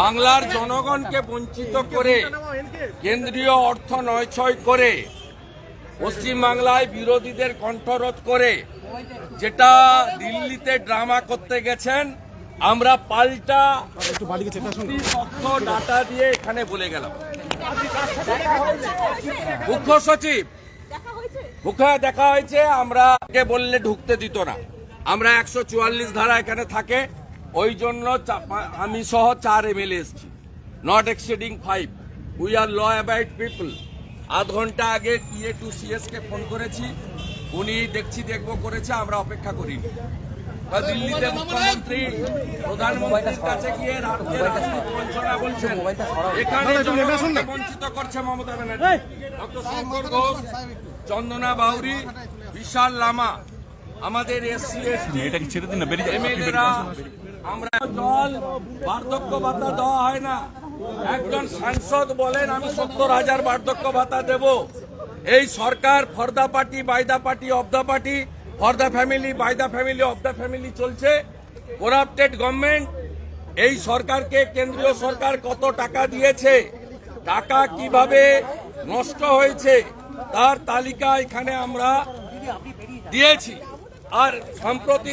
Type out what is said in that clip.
বাংলার জনগণকে বঞ্চিত করে, কেন্দ্রীয় অর্থ নয়ছয় করে, পশ্চিমবাংলায় বিরোধীদের কণ্ঠরোধ করে, যেটা দিল্লিতে ড্রামা করতে গেছেন, আমরা পাল্টা ডাটা দিয়ে এখানে বলে গেলাম। মুখ্য সচিব মুখে দেখা হয়েছে, আমরা বললে ঢুকতে দিত না। আমরা একশো চুয়াল্লিশ ধারা এখানে থাকে ওই জন্য চা- আমি সহ চার এমএলএ এসছি। Not exceeding five we are law abide people আধ ঘণ্টা আগে টিএ টু সিএস কে ফোন করেছি। উনি দেখছি দেখব করেছে আমরা অপেক্ষা করি। দিল্লিতে মুখ্যমন্ত্রী প্রধানমন্ত্রীর কাছে গিয়ে রাজ্যের আর্থিক বঞ্চনা বলছেন এখানে বঞ্চিত করছে মমতা ব্যানার্জি। ডক্টর শঙ্কর ঘোষ চন্দনা বাউরি বিশাল লামা আমাদের এসসি এসটি এটাকে ছেড়ে দিন না? বেরিয়ে এমএলএরা আমরা জল বার্ধক্য ভাতা দেওয়া হয় না। একজন সাংসদ বলেন আমি সত্তর হাজার বার্ধক্য ভাতা দেব। এই সরকার for the party by the party of the party for the family by the family of the family চলছে। করাপ্টেড গভর্নমেন্ট এই সরকারকে কেন্দ্রীয় সরকার কত টাকা দিয়েছে? টাকা কীভাবে নষ্ট হয়েছে? তার তালিকা এখানে আমরা দিয়েছি। আর সম্প্রতি